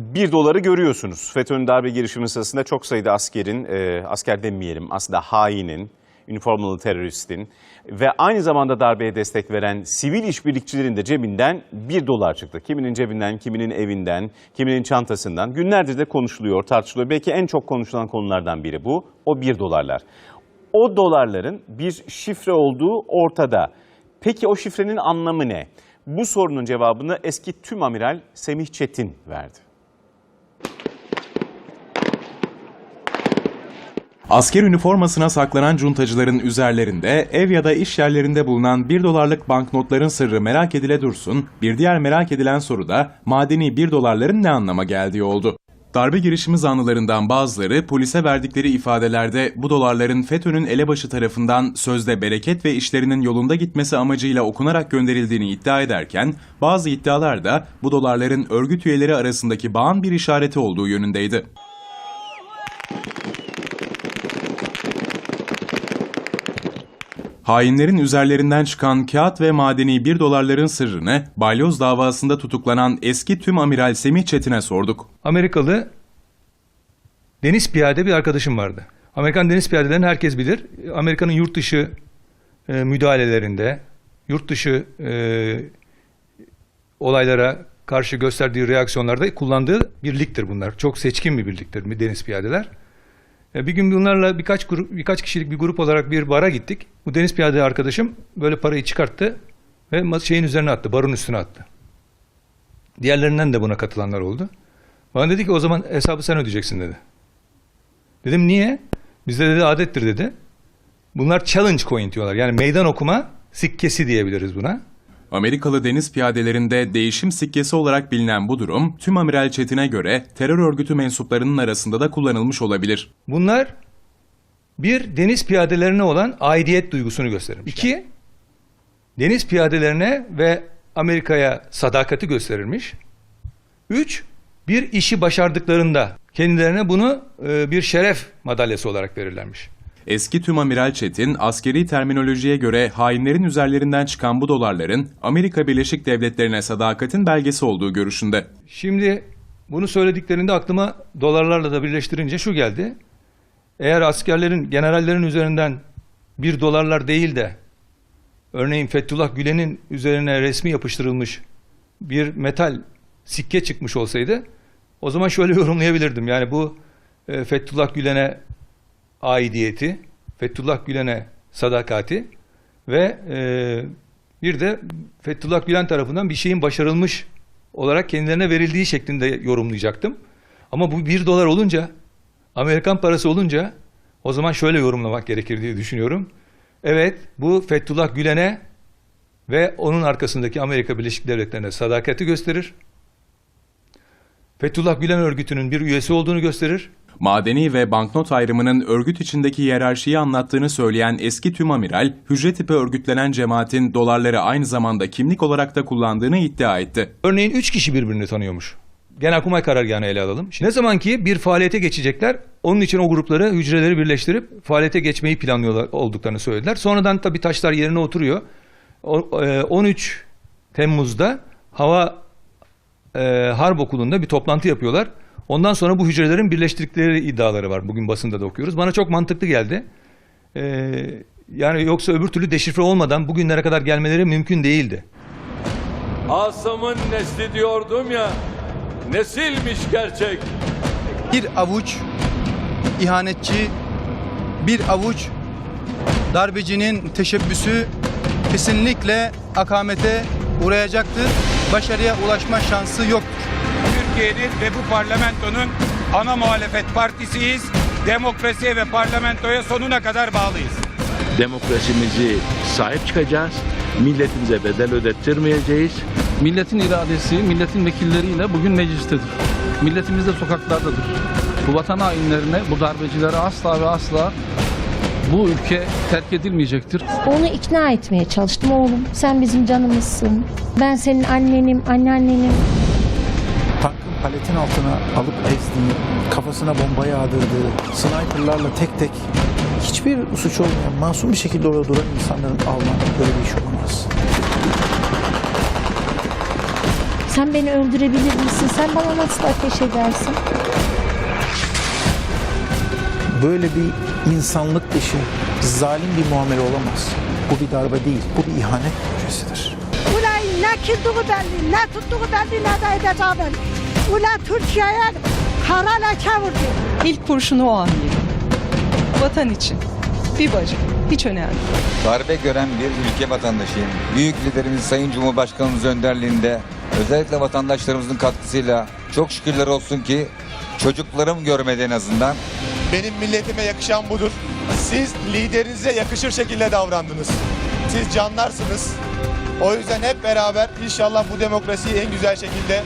Bir doları görüyorsunuz. FETÖ'nün darbe girişimi sırasında çok sayıda askerin, e, asker demeyelim aslında hainin, üniformalı teröristin ve aynı zamanda darbeye destek veren sivil işbirlikçilerin de cebinden bir dolar çıktı. Kiminin cebinden, kiminin evinden, kiminin çantasından. Günlerdir de konuşuluyor, tartışılıyor. Belki en çok konuşulan konulardan biri bu. O bir dolarlar. O dolarların bir şifre olduğu ortada. Peki o şifrenin anlamı ne? Bu sorunun cevabını eski tüm amiral Semih Çetin verdi. Asker üniformasına saklanan cuntacıların üzerlerinde ev ya da iş yerlerinde bulunan 1 dolarlık banknotların sırrı merak edile dursun, bir diğer merak edilen soru da madeni 1 dolarların ne anlama geldiği oldu. Darbe girişimi zanlılarından bazıları polise verdikleri ifadelerde bu dolarların FETÖ'nün elebaşı tarafından sözde bereket ve işlerinin yolunda gitmesi amacıyla okunarak gönderildiğini iddia ederken bazı iddialar da bu dolarların örgüt üyeleri arasındaki bağın bir işareti olduğu yönündeydi. Hainlerin üzerlerinden çıkan kağıt ve madeni 1 dolarların sırrını balyoz davasında tutuklanan eski tüm amiral Semih Çetin'e sorduk. Amerikalı deniz piyade bir arkadaşım vardı. Amerikan deniz piyadelerini herkes bilir. Amerika'nın yurt dışı e, müdahalelerinde, yurt dışı e, olaylara karşı gösterdiği reaksiyonlarda kullandığı birliktir bunlar. Çok seçkin bir birliktir deniz piyadeler. E, bir gün bunlarla birkaç grup, birkaç kişilik bir grup olarak bir bara gittik. Bu deniz piyade arkadaşım böyle parayı çıkarttı ve şeyin üzerine attı, barın üstüne attı. Diğerlerinden de buna katılanlar oldu. Bana dedi ki o zaman hesabı sen ödeyeceksin dedi. Dedim niye? Bizde dedi adettir dedi. Bunlar challenge coin diyorlar. Yani meydan okuma sikkesi diyebiliriz buna. Amerikalı deniz piyadelerinde değişim sikkesi olarak bilinen bu durum, tüm amiral Çetin'e göre terör örgütü mensuplarının arasında da kullanılmış olabilir. Bunlar bir deniz piyadelerine olan aidiyet duygusunu gösterir. İki, deniz piyadelerine ve Amerika'ya sadakati gösterilmiş. Üç, bir işi başardıklarında kendilerine bunu e, bir şeref madalyası olarak verirlermiş. Eski tüm amiral Çetin, askeri terminolojiye göre hainlerin üzerlerinden çıkan bu dolarların Amerika Birleşik Devletleri'ne sadakatin belgesi olduğu görüşünde. Şimdi bunu söylediklerinde aklıma dolarlarla da birleştirince şu geldi. Eğer askerlerin, generallerin üzerinden bir dolarlar değil de örneğin Fethullah Gülen'in üzerine resmi yapıştırılmış bir metal sikke çıkmış olsaydı o zaman şöyle yorumlayabilirdim. Yani bu e, Fethullah Gülen'e aidiyeti, Fethullah Gülen'e sadakati ve e, bir de Fethullah Gülen tarafından bir şeyin başarılmış olarak kendilerine verildiği şeklinde yorumlayacaktım. Ama bu bir dolar olunca, Amerikan parası olunca o zaman şöyle yorumlamak gerekir diye düşünüyorum. Evet, bu Fethullah Gülen'e ve onun arkasındaki Amerika Birleşik Devletleri'ne sadakati gösterir. Fethullah Gülen örgütünün bir üyesi olduğunu gösterir. Madeni ve banknot ayrımının örgüt içindeki hiyerarşiyi anlattığını söyleyen eski tüm amiral, hücre tipi örgütlenen cemaatin dolarları aynı zamanda kimlik olarak da kullandığını iddia etti. Örneğin üç kişi birbirini tanıyormuş. Genelkurmay karargahını ele alalım. Şimdi ne zaman ki bir faaliyete geçecekler, onun için o grupları, hücreleri birleştirip faaliyete geçmeyi planlıyorlar olduklarını söylediler. Sonradan tabii taşlar yerine oturuyor. O- e, 13 Temmuz'da Hava e, Harp Okulu'nda bir toplantı yapıyorlar. Ondan sonra bu hücrelerin birleştirdikleri iddiaları var. Bugün basında da okuyoruz. Bana çok mantıklı geldi. E, yani yoksa öbür türlü deşifre olmadan bugünlere kadar gelmeleri mümkün değildi. Asım'ın nesli diyordum ya, nesilmiş gerçek. bir avuç ihanetçi, bir avuç darbecinin teşebbüsü kesinlikle akamete uğrayacaktır. Başarıya ulaşma şansı yoktur. Türkiye'nin ve bu parlamentonun ana muhalefet partisiyiz. Demokrasiye ve parlamentoya sonuna kadar bağlıyız. demokrasimizi sahip çıkacağız. Milletimize bedel ödettirmeyeceğiz. Milletin iradesi, milletin vekilleriyle bugün meclistedir. Milletimiz de sokaklardadır. Bu vatan hainlerine, bu darbecilere asla ve asla bu ülke terk edilmeyecektir. Onu ikna etmeye çalıştım oğlum. Sen bizim canımızsın. Ben senin annenim, anneannenim. tankın paletin altına alıp ezdiği, kafasına bomba yağdırdığı, sniperlarla tek tek hiçbir suç olmayan, masum bir şekilde orada duran insanların alman böyle bir iş olamaz. Sen beni öldürebilir misin? Sen bana nasıl ateş edersin? Böyle bir insanlık dışı, zalim bir muamele olamaz. Bu bir darbe değil, bu bir ihanet projesidir. Ulan ne kilduğu belli, ne tuttuğu belli, ne de edeceği belli. Ulan Türkiye'ye kara leke vurdu. İlk kurşunu o an yedim. Vatan için. Bir bacım. Hiç önemli. Darbe gören bir ülke vatandaşıyım. Büyük liderimiz Sayın Cumhurbaşkanımız önderliğinde özellikle vatandaşlarımızın katkısıyla çok şükürler olsun ki çocuklarım görmedi en azından. Benim milletime yakışan budur. Siz liderinize yakışır şekilde davrandınız. Siz canlarsınız. O yüzden hep beraber inşallah bu demokrasiyi en güzel şekilde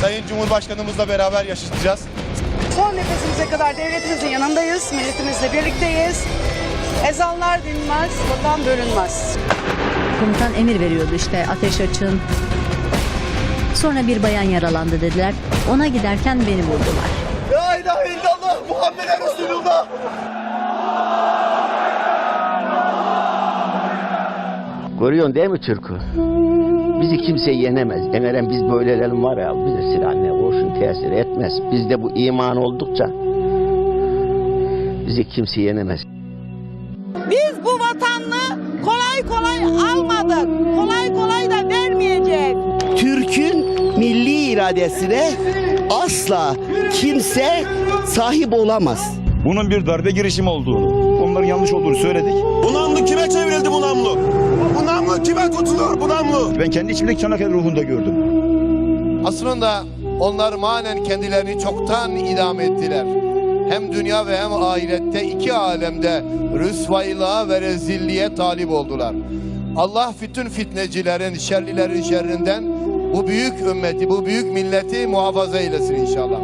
Sayın Cumhurbaşkanımızla beraber yaşayacağız. Son nefesimize kadar devletimizin yanındayız. Milletimizle birlikteyiz. Ezanlar dinmez, vatan bölünmez. Komutan emir veriyordu işte ateş açın. Sonra bir bayan yaralandı dediler. Ona giderken beni vurdular. La ilahe illallah Muhammeden Resulullah. Görüyorsun değil mi Türk'ü? Bizi kimse yenemez. Eğer biz böylelerim var ya bize silah ne kurşun tesir etmez. Bizde bu iman oldukça bizi kimse yenemez. Biz bu vatanını kolay kolay almadık. Kolay kolay da vermeyeceğiz. Türk'ün milli iradesine asla kimse sahip olamaz. Bunun bir darbe girişimi olduğunu, onların yanlış olduğunu söyledik. Bu namlu kime çevrildi bu namlu? Bu namlu kime tutuluyor bu namlu? Ben kendi içimdeki Çanakkale ruhunda gördüm. Aslında onlar manen kendilerini çoktan idam ettiler. Hem dünya ve hem ahirette iki alemde rüsvaylığa ve rezilliğe talip oldular. Allah bütün fitnecilerin, şerlilerin şerrinden bu büyük ümmeti, bu büyük milleti muhafaza eylesin inşallah.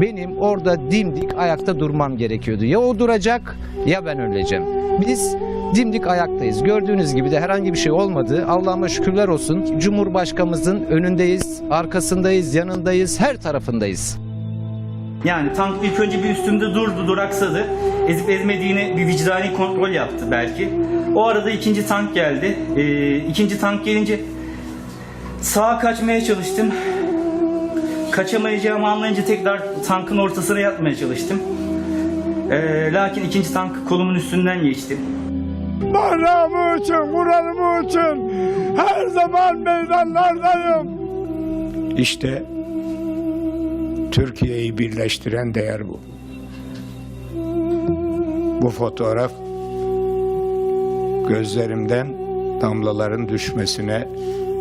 Benim orada dimdik ayakta durmam gerekiyordu. Ya o duracak ya ben öleceğim. Biz dimdik ayaktayız. Gördüğünüz gibi de herhangi bir şey olmadı. Allah'ıma şükürler olsun. Cumhurbaşkanımızın önündeyiz, arkasındayız, yanındayız, her tarafındayız. Yani tank ilk önce bir üstünde durdu, duraksadı. Ezip ezmediğini bir vicdani kontrol yaptı belki. O arada ikinci tank geldi. Ee, ikinci tank gelince sağa kaçmaya çalıştım. Kaçamayacağımı anlayınca tekrar tankın ortasına yatmaya çalıştım. Ee, lakin ikinci tank kolumun üstünden geçti. Bayrağımı için, Kur'an'ımı için her zaman meydanlardayım. İşte Türkiye'yi birleştiren değer bu. Bu fotoğraf gözlerimden damlaların düşmesine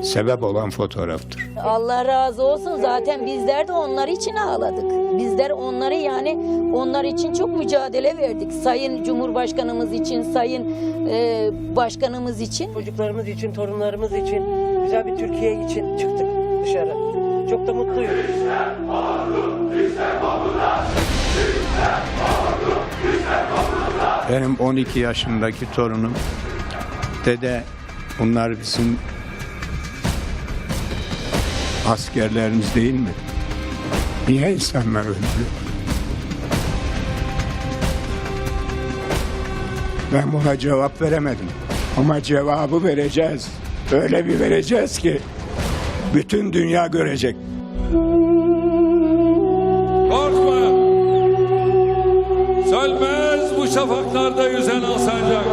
sebep olan fotoğraftır. Allah razı olsun zaten bizler de onlar için ağladık. Bizler onları yani onlar için çok mücadele verdik. Sayın Cumhurbaşkanımız için, Sayın e, Başkanımız için. Çocuklarımız için, torunlarımız için, güzel bir Türkiye için çıktık dışarı. Çok da mutluyum. Benim 12 yaşındaki torunum dede bunlar bizim askerlerimiz değil mi? Niye insanlar öldürüyor? Ben buna cevap veremedim. Ama cevabı vereceğiz. Öyle bir vereceğiz ki bütün dünya görecek. Korkma. Sönmez bu şafaklarda yüzen alsancak.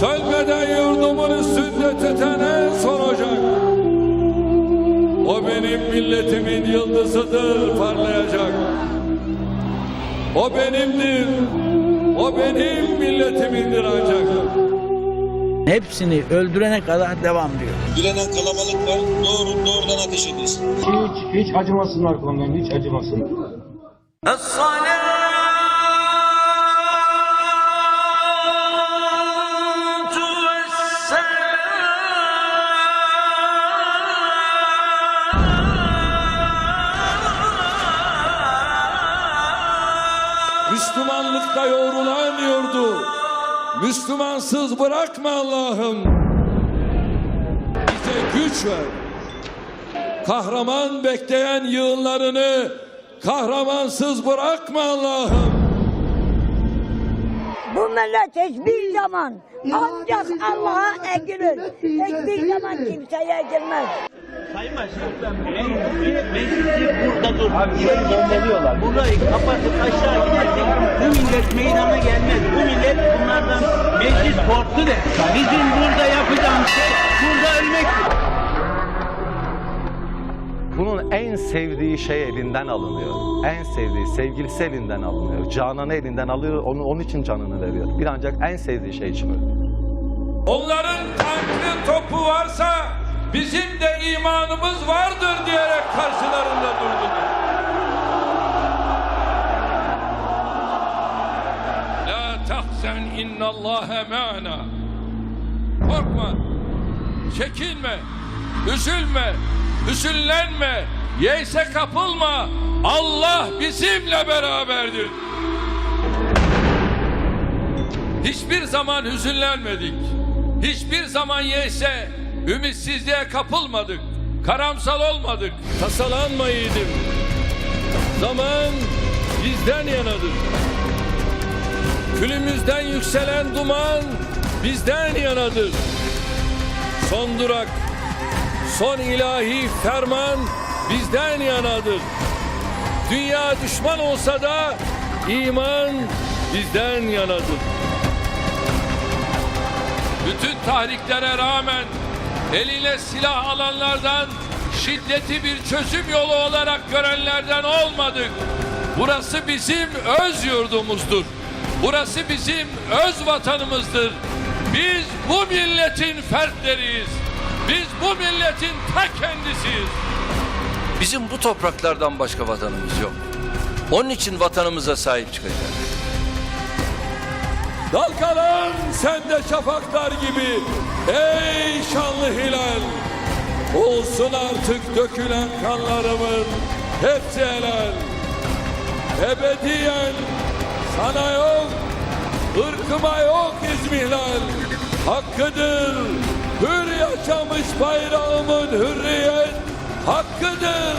Sönmeden yurdumun üstünde tütenen son ocak. O benim milletimin yıldızıdır parlayacak. O benimdir. O benim milletimindir ancak. Hepsini öldürene kadar devam diyor. Dilenen kalabalık var. Doğru, doğrudan ateş edilsin. Hiç, hiç acımasınlar konudan, hiç acımasınlar. Müslümanlıkta yoğrulan yurdu. Müslümansız bırakma Allah'ım. Bize güç ver. Kahraman bekleyen yığınlarını kahramansız bırakma Allah'ım. Bu millet hiçbir zaman ancak Allah'a eğilir. Hiçbir zaman kimseye eğilmez. Sayın Başkan, meclisi burada dur. Burayı bombalıyorlar. Burayı kapatıp aşağı gidersek bu millet meydana gelmez. Bu millet bunlardan meclis korktu der. Bizim burada yapacağımız şey burada ölmektir. Bunun en sevdiği şey elinden alınıyor. En sevdiği sevgilisi elinden alınıyor. Cananı elinden alıyor. Onu, onun için canını veriyor. Bir ancak en sevdiği şey için ölüyor. Onların tankı topu varsa bizim de imanımız vardır diyerek karşılarında durdular. La tahzen innallâhe ma'na. Korkma, çekinme, üzülme, hüzünlenme, yeyse kapılma. Allah bizimle beraberdir. Hiçbir zaman hüzünlenmedik. Hiçbir zaman yeyse ümitsizliğe kapılmadık. Karamsal olmadık. Tasalanmayıydım. Zaman bizden yanadır. Külümüzden yükselen duman bizden yanadır. Son durak, son ilahi ferman bizden yanadır. Dünya düşman olsa da iman bizden yanadır. Bütün tahriklere rağmen eline silah alanlardan şiddeti bir çözüm yolu olarak görenlerden olmadık. Burası bizim öz yurdumuzdur. Burası bizim öz vatanımızdır. Biz bu milletin fertleriyiz. Biz bu milletin ta kendisiyiz. Bizim bu topraklardan başka vatanımız yok. Onun için vatanımıza sahip çıkacağız. Dalgalan sen de şafaklar gibi ey şanlı hilal. Olsun artık dökülen kanlarımın hepsi helal. Ebediyen sana yok, ırkıma yok izmihlal. Hakkıdır hür yaşamış bayrağımın hürriyet. Hakkıdır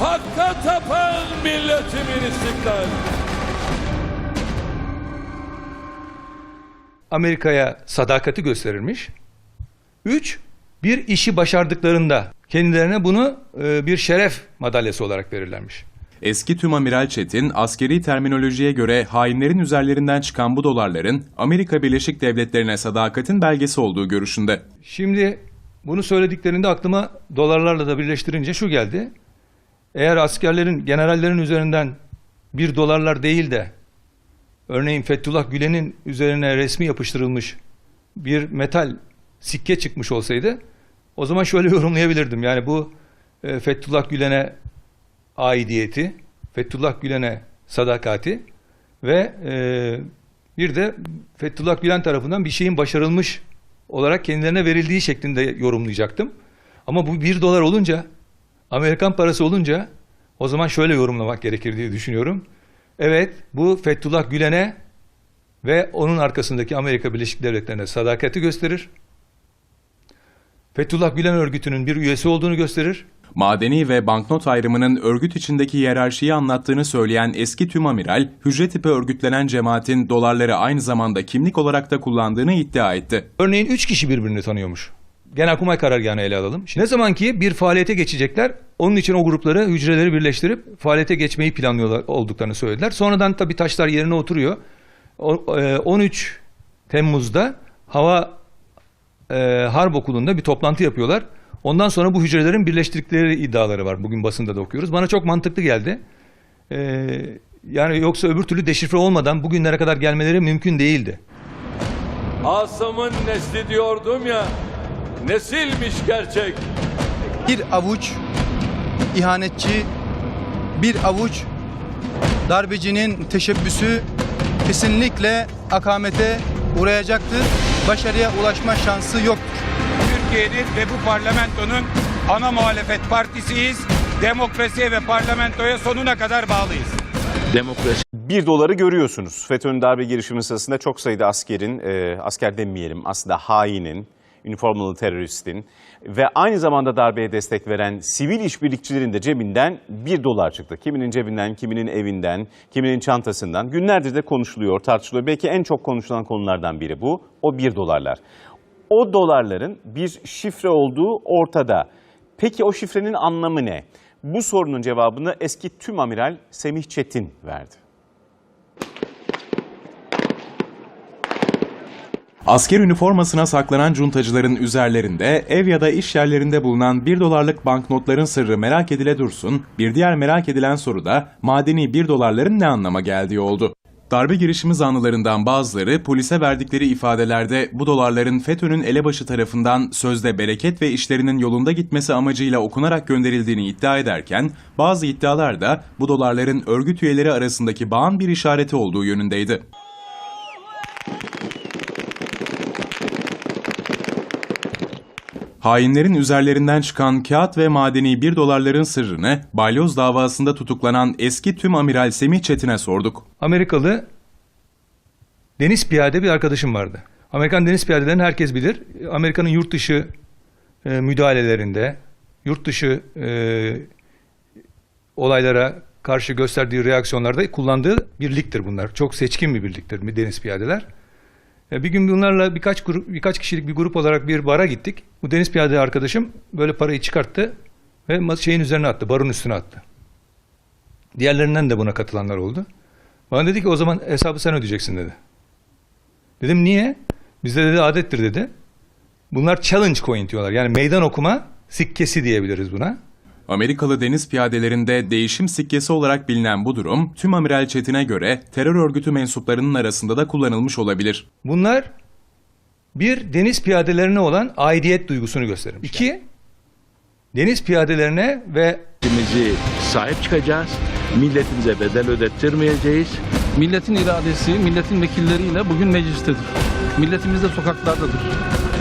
hakka tapan milletimin istiklal. Amerika'ya sadakati gösterilmiş. Üç, bir işi başardıklarında kendilerine bunu e, bir şeref madalyası olarak verirlermiş. Eski Tümamiral Çetin, askeri terminolojiye göre hainlerin üzerlerinden çıkan bu dolarların Amerika Birleşik Devletleri'ne sadakatin belgesi olduğu görüşünde. Şimdi bunu söylediklerinde aklıma dolarlarla da birleştirince şu geldi. Eğer askerlerin, generallerin üzerinden bir dolarlar değil de örneğin Fethullah Gülen'in üzerine resmi yapıştırılmış bir metal sikke çıkmış olsaydı o zaman şöyle yorumlayabilirdim. Yani bu e, Fethullah Gülen'e aidiyeti, Fethullah Gülen'e sadakati ve e, bir de Fethullah Gülen tarafından bir şeyin başarılmış olarak kendilerine verildiği şeklinde yorumlayacaktım. Ama bu bir dolar olunca, Amerikan parası olunca o zaman şöyle yorumlamak gerekir diye düşünüyorum. Evet, bu Fethullah Gülen'e ve onun arkasındaki Amerika Birleşik Devletleri'ne sadakati gösterir. Fethullah Gülen örgütünün bir üyesi olduğunu gösterir. Madeni ve banknot ayrımının örgüt içindeki hiyerarşiyi anlattığını söyleyen eski tümamiral, hücre tipi örgütlenen cemaatin dolarları aynı zamanda kimlik olarak da kullandığını iddia etti. Örneğin üç kişi birbirini tanıyormuş. Genelkurmay karargahını ele alalım. Şimdi ne zaman ki bir faaliyete geçecekler, onun için o grupları, hücreleri birleştirip faaliyete geçmeyi planlıyorlar olduklarını söylediler. Sonradan tabii taşlar yerine oturuyor. O- e, 13 Temmuz'da Hava e, Harp Okulu'nda bir toplantı yapıyorlar. Ondan sonra bu hücrelerin birleştirdikleri iddiaları var. Bugün basında da okuyoruz. Bana çok mantıklı geldi. E, yani yoksa öbür türlü deşifre olmadan bugünlere kadar gelmeleri mümkün değildi. Asım'ın nesli diyordum ya, nesilmiş gerçek. Bir avuç ihanetçi, bir avuç darbecinin teşebbüsü kesinlikle akamete uğrayacaktır. Başarıya ulaşma şansı yoktur. Türkiye'nin ve bu parlamentonun ana muhalefet partisiyiz. Demokrasiye ve parlamentoya sonuna kadar bağlıyız. Demokrasi 1 doları görüyorsunuz. FETÖ'nün darbe girişimi sırasında çok sayıda askerin, e, asker demeyelim aslında hainin, üniformalı teröristin ve aynı zamanda darbeye destek veren sivil işbirlikçilerin de cebinden 1 dolar çıktı. Kiminin cebinden, kiminin evinden, kiminin çantasından. Günlerdir de konuşuluyor, tartışılıyor. Belki en çok konuşulan konulardan biri bu. O 1 dolarlar. O dolarların bir şifre olduğu ortada. Peki o şifrenin anlamı ne? Bu sorunun cevabını eski tüm amiral Semih Çetin verdi. Asker üniformasına saklanan cuntacıların üzerlerinde ev ya da iş yerlerinde bulunan 1 dolarlık banknotların sırrı merak edile dursun, bir diğer merak edilen soru da madeni 1 dolarların ne anlama geldiği oldu. Darbe girişimi zanlılarından bazıları polise verdikleri ifadelerde bu dolarların FETÖ'nün elebaşı tarafından sözde bereket ve işlerinin yolunda gitmesi amacıyla okunarak gönderildiğini iddia ederken bazı iddialar da bu dolarların örgüt üyeleri arasındaki bağın bir işareti olduğu yönündeydi. Hainlerin üzerlerinden çıkan kağıt ve madeni 1 dolarların sırrını balyoz davasında tutuklanan eski tüm amiral Semih Çetin'e sorduk. Amerikalı deniz piyade bir arkadaşım vardı. Amerikan deniz piyadelerini herkes bilir. Amerika'nın yurt dışı e, müdahalelerinde, yurt dışı e, olaylara karşı gösterdiği reaksiyonlarda kullandığı birliktir bunlar. Çok seçkin bir birliktir deniz piyadeler. Bir gün bunlarla birkaç grup, birkaç kişilik bir grup olarak bir bara gittik. Bu deniz piyade arkadaşım böyle parayı çıkarttı ve şeyin üzerine attı, barın üstüne attı. Diğerlerinden de buna katılanlar oldu. Bana dedi ki o zaman hesabı sen ödeyeceksin dedi. Dedim niye? Bizde dedi adettir dedi. Bunlar challenge coin diyorlar. Yani meydan okuma sikkesi diyebiliriz buna. Amerikalı deniz piyadelerinde değişim sikkesi olarak bilinen bu durum, tüm amiral Çetin'e göre terör örgütü mensuplarının arasında da kullanılmış olabilir. Bunlar bir deniz piyadelerine olan aidiyet duygusunu gösterir. İki, deniz piyadelerine ve Milletimizi sahip çıkacağız. Milletimize bedel ödettirmeyeceğiz. Milletin iradesi, milletin vekilleriyle bugün meclistedir. Milletimiz de sokaklardadır.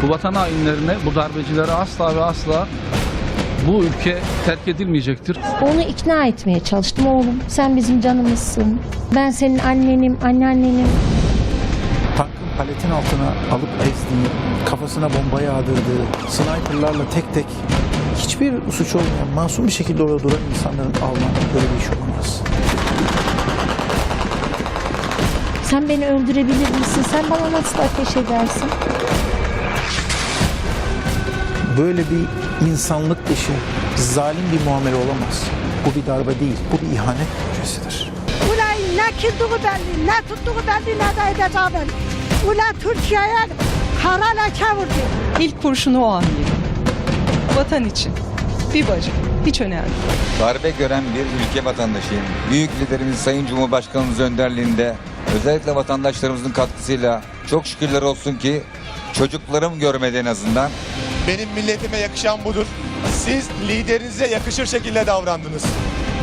Bu vatan hainlerine, bu darbecilere asla ve asla bu ülke terk edilmeyecektir. Onu ikna etmeye çalıştım oğlum. Sen bizim canımızsın. Ben senin annenim, anneannenim. Tankın paletin altına alıp ezdiği, kafasına bomba yağdırdığı, sniperlarla tek tek hiçbir suç olmayan, masum bir şekilde orada duran insanların Alman böyle bir iş olamaz. Sen beni öldürebilir misin? Sen bana nasıl ateş edersin? Böyle bir insanlık dışı, zalim bir muamele olamaz. Bu bir darbe değil, bu bir ihanet projesidir. Ulan ne kilduğu belli, ne tuttuğu belli, ne de edeceği belli. Ulan Türkiye'ye kara leke vurdu. İlk kurşunu o an yedi. Vatan için. Bir bacı. Hiç önemli. darbe gören bir ülke vatandaşıyım. Büyük liderimiz Sayın Cumhurbaşkanımız önderliğinde özellikle vatandaşlarımızın katkısıyla çok şükürler olsun ki çocuklarım görmedi en azından. Benim milletime yakışan budur. Siz liderinize yakışır şekilde davrandınız.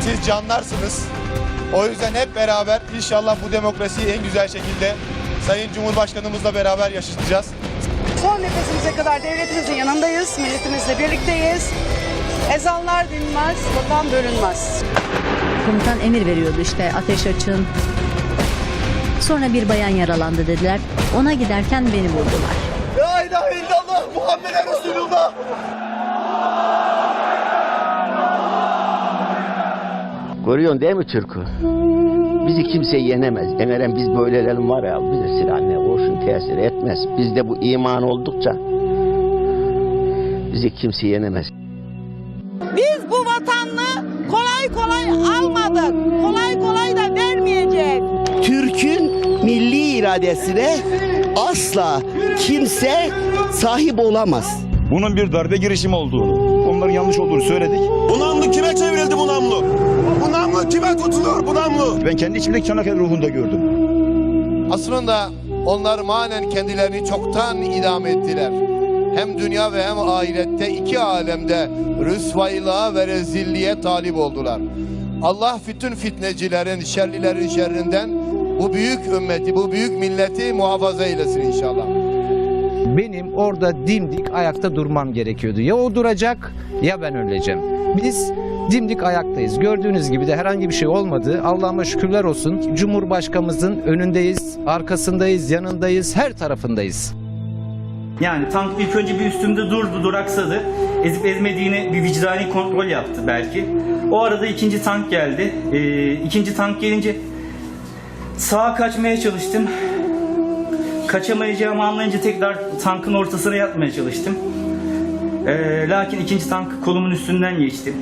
Siz canlarsınız. O yüzden hep beraber inşallah bu demokrasiyi en güzel şekilde Sayın Cumhurbaşkanımızla beraber yaşatacağız. Son nefesimize kadar devletimizin yanındayız. Milletimizle birlikteyiz. Ezanlar dinmez, vatan bölünmez. Komutan emir veriyordu işte ateş açın. Sonra bir bayan yaralandı dediler. Ona giderken beni vurdular. La ilahe illallah Muhammeden Resulullah. Görüyorsun değil mi Türk'ü? Bizi kimse yenemez. Eğer biz böylelerim var ya bize silah ne kurşun tesir etmez. Bizde bu iman oldukça bizi kimse yenemez. Biz bu vatanını kolay kolay almadık. Kolay kolay da vermeyeceğiz. Türk'ün milli iradesine asla kimse sahip olamaz. Bunun bir darbe girişimi olduğunu, onların yanlış olduğunu söyledik. Bu namlu kime çevrildi bu namlu? Bu namlu kime tutuluyor bu namlu? Ben kendi içimdeki Çanakkale ruhunda gördüm. Aslında onlar manen kendilerini çoktan idam ettiler. Hem dünya ve hem ahirette iki alemde rüsvaylığa ve rezilliğe talip oldular. Allah bütün fitnecilerin, şerlilerin şerrinden bu büyük ümmeti, bu büyük milleti muhafaza eylesin inşallah. Benim orada dimdik ayakta durmam gerekiyordu. Ya o duracak ya ben öleceğim. Biz dimdik ayaktayız. Gördüğünüz gibi de herhangi bir şey olmadı. Allah'ıma şükürler olsun. Cumhurbaşkanımızın önündeyiz, arkasındayız, yanındayız, her tarafındayız. Yani tank ilk önce bir üstümde durdu, duraksadı. Ezip ezmediğini bir vicdani kontrol yaptı belki. O arada ikinci tank geldi. Ee, ikinci tank gelince sağa kaçmaya çalıştım. Kaçamayacağımı anlayınca tekrar tankın ortasına yatmaya çalıştım. Ee, lakin ikinci tank kolumun üstünden geçti.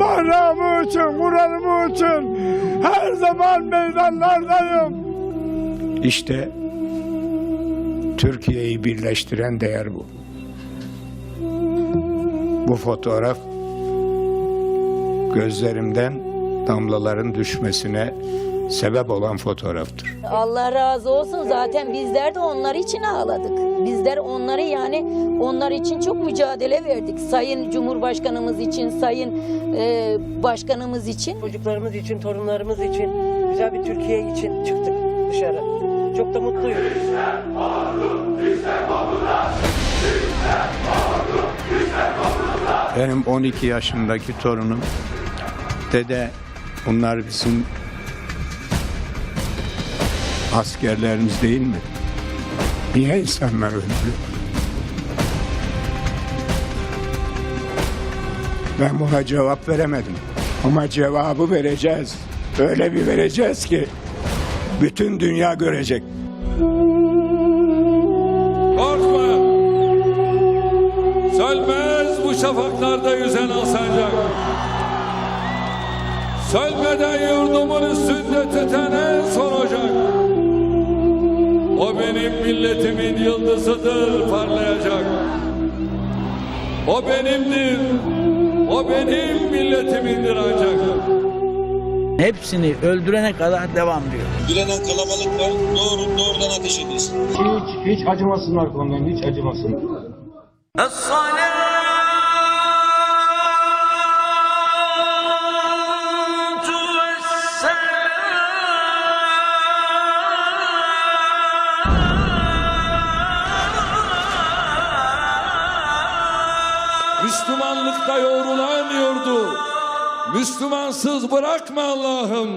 Bayrağımı için, Kur'an'ımı için her zaman meydanlardayım. İşte Türkiye'yi birleştiren değer bu. Bu fotoğraf gözlerimden damlaların düşmesine sebep olan fotoğraftır. Allah razı olsun zaten bizler de onlar için ağladık. Bizler onları yani onlar için çok mücadele verdik. Sayın Cumhurbaşkanımız için, Sayın e, Başkanımız için. Çocuklarımız için, torunlarımız için, güzel bir Türkiye için çıktık dışarı. Çok da mutluyum. Benim 12 yaşındaki torunum dede bunlar bizim askerlerimiz değil mi? Niye insanlar öldürüyor? Ben buna cevap veremedim. Ama cevabı vereceğiz. Öyle bir vereceğiz ki bütün dünya görecek. Korkma. Sönmez bu şafaklarda yüzen alsancak. Sönmeden yurdumun üstünde tüten en son ocak. O benim milletimin yıldızıdır parlayacak. O benimdir. O benim milletimindir ancak. Hepsini öldürene kadar devam diyor. Dilenen kalabalık var. Doğru, doğrudan ateş edilsin. Hiç, hiç acımasınlar konudan, hiç acımasınlar. Müslümanlıkta yoğrulan yurdu. Müslümansız bırakma Allah'ım.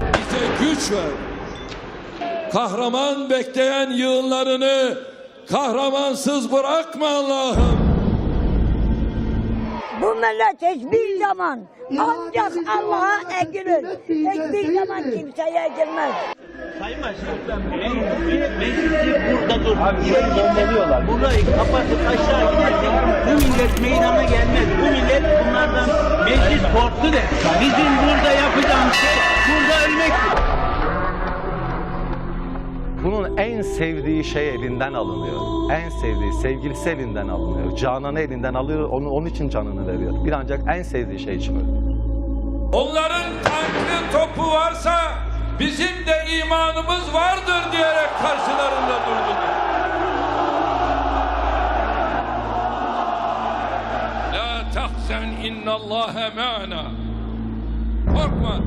Bize güç ver. Kahraman bekleyen yığınlarını kahramansız bırakma Allah'ım. Bu millet hiçbir zaman ancak Allah'a egilir. Hiçbir zaman kimseye girmez. Sayın Başkanım, meclisi burada dur. Burayı bombalıyorlar. Burayı kapatıp aşağı gidersek bu millet meydana gelmez. Bu millet bunlardan meclis korktu de. Bizim burada yapacağımız şey burada ölmektir. Bunun en sevdiği şey elinden alınıyor. En sevdiği sevgilisi elinden alınıyor. Cananı elinden alıyor. Onun, onun için canını veriyor. Bir ancak en sevdiği şey için ölüyor. Onların tankı topu varsa bizim de imanımız vardır diyerek karşılarında durduk. La tahzen innallâhe ma'na. Korkma,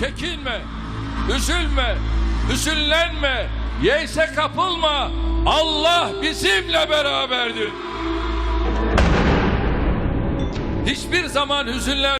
çekinme, üzülme, hüzünlenme, yeyse kapılma. Allah bizimle beraberdir. Hiçbir zaman hüzünlen